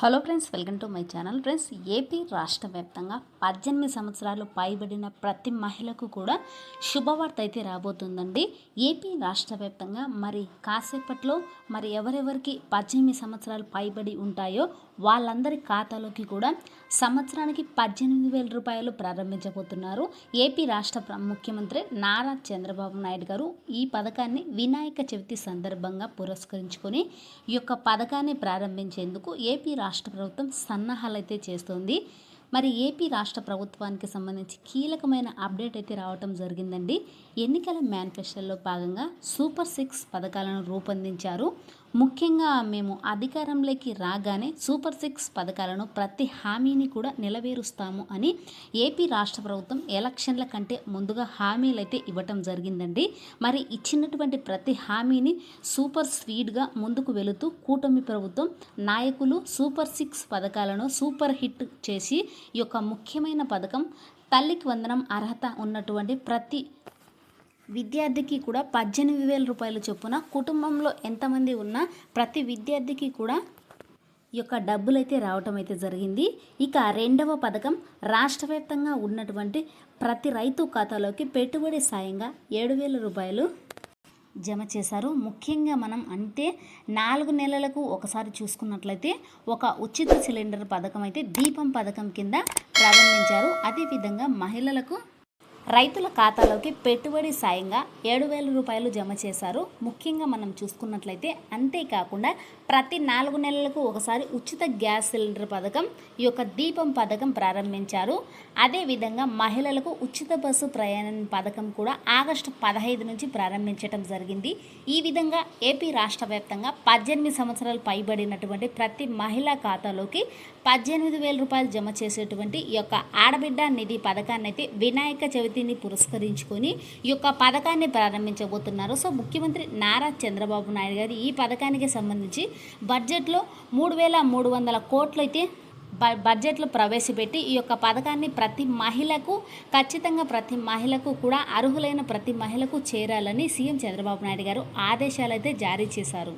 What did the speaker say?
Hello friends welcome to my channel friends AP రాష్ట్ర వ్యాప్తంగా పద్దెనిమిది సంవత్సరాలు పైబడిన ప్రతి మహిళకు కూడా శుభవార్త అయితే రాబోతుందండి. ఏపీ రాష్ట్ర వ్యాప్తంగా మరి కాసేపట్లో మరి ఎవరెవరికి పద్దెనిమిది సంవత్సరాలు పైబడి ఉంటాయో వాళ్ళందరి ఖాతాలోకి కూడా సంవత్సరానికి పద్దెనిమిది వేల రూపాయలు ప్రారంభించబోతున్నారు. ఏపీ రాష్ట్ర ముఖ్యమంత్రి నారా చంద్రబాబు నాయుడు గారు ఈ పథకాన్ని వినాయక చవితి సందర్భంగా పురస్కరించుకొని ఈ యొక్క పథకాన్ని ప్రారంభించేందుకు ఏపీ రాష్ట్ర రాష్ట్ర ప్రభుత్వం సన్నాహాలు అయితే చేస్తోంది. మరి ఏపీ రాష్ట్ర ప్రభుత్వానికి సంబంధించి కీలకమైన అప్డేట్ అయితే రావటం జరిగిందండి. ఎన్నికల మేనిఫెస్టోలో భాగంగా సూపర్ సిక్స్ పథకాలను రూపొందించారు. ముఖ్యంగా మేము అధికారంలోకి రాగానే సూపర్ సిక్స్ పథకాలను ప్రతి హామీని కూడా నెలవేరుస్తాము అని ఏపీ రాష్ట్ర ప్రభుత్వం ఎలక్షన్ల కంటే ముందుగా హామీలు అయితే ఇవ్వటం జరిగిందండి. మరి ఇచ్చినటువంటి ప్రతి హామీని సూపర్ స్పీడ్గా ముందుకు వెళుతూ కూటమి ప్రభుత్వం నాయకులు సూపర్ సిక్స్ పథకాలను సూపర్ హిట్ చేసి ఈ యొక్క ముఖ్యమైన పథకం తల్లికి వందనం అర్హత ఉన్నటువంటి ప్రతి విద్యార్థికి కూడా పద్దెనిమిది వేల రూపాయల చొప్పున కుటుంబంలో ఎంతమంది ఉన్నా ప్రతి విద్యార్థికి కూడా ఈ యొక్క డబ్బులు అయితే రావటం అయితే జరిగింది. ఇక రెండవ పథకం రాష్ట్ర వ్యాప్తంగా ఉన్నటువంటి ప్రతి రైతు ఖాతాలోకి పెట్టుబడి సాయంగా ఏడు వేల రూపాయలు జమ చేశారు. ముఖ్యంగా మనం అంటే నాలుగు నెలలకు ఒకసారి చూసుకున్నట్లయితే ఒక ఉచిత సిలిండర్ పథకం అయితే దీపం పథకం కింద ప్రారంభించారు. అదేవిధంగా మహిళలకు రైతుల ఖాతాలోకి పెట్టుబడి సాయంగా ఏడు వేల రూపాయలు జమ చేశారు. ముఖ్యంగా మనం చూసుకున్నట్లయితే అంతేకాకుండా ప్రతి నాలుగు నెలలకు ఒకసారి ఉచిత గ్యాస్ సిలిండర్ పథకం ఈ యొక్క దీపం పథకం ప్రారంభించారు. అదేవిధంగా మహిళలకు ఉచిత బస్సు ప్రయాణం పథకం కూడా ఆగస్టు పదహైదు నుంచి ప్రారంభించడం జరిగింది. ఈ విధంగా ఏపీ రాష్ట్ర వ్యాప్తంగా పద్దెనిమిది సంవత్సరాలు పైబడినటువంటి ప్రతి మహిళా ఖాతాలోకి పద్దెనిమిది వేల రూపాయలు జమ చేసేటువంటి ఈ యొక్క ఆడబిడ్డ నిధి పథకాన్ని అయితే వినాయక చవితిని పురస్కరించుకొని ఈ యొక్క పథకాన్ని ప్రారంభించబోతున్నారు. సో ముఖ్యమంత్రి నారా చంద్రబాబు నాయుడు గారు ఈ పథకానికి సంబంధించి బడ్జెట్లో మూడు వేల మూడు వందల కోట్లు అయితే బ బడ్జెట్లో ప్రవేశపెట్టి ఈ యొక్క పథకాన్ని ప్రతి మహిళకు ఖచ్చితంగా ప్రతి మహిళకు కూడా అర్హులైన ప్రతి మహిళకు చేరాలని సీఎం చంద్రబాబు నాయుడు గారు ఆదేశాలు అయితే జారీ చేశారు.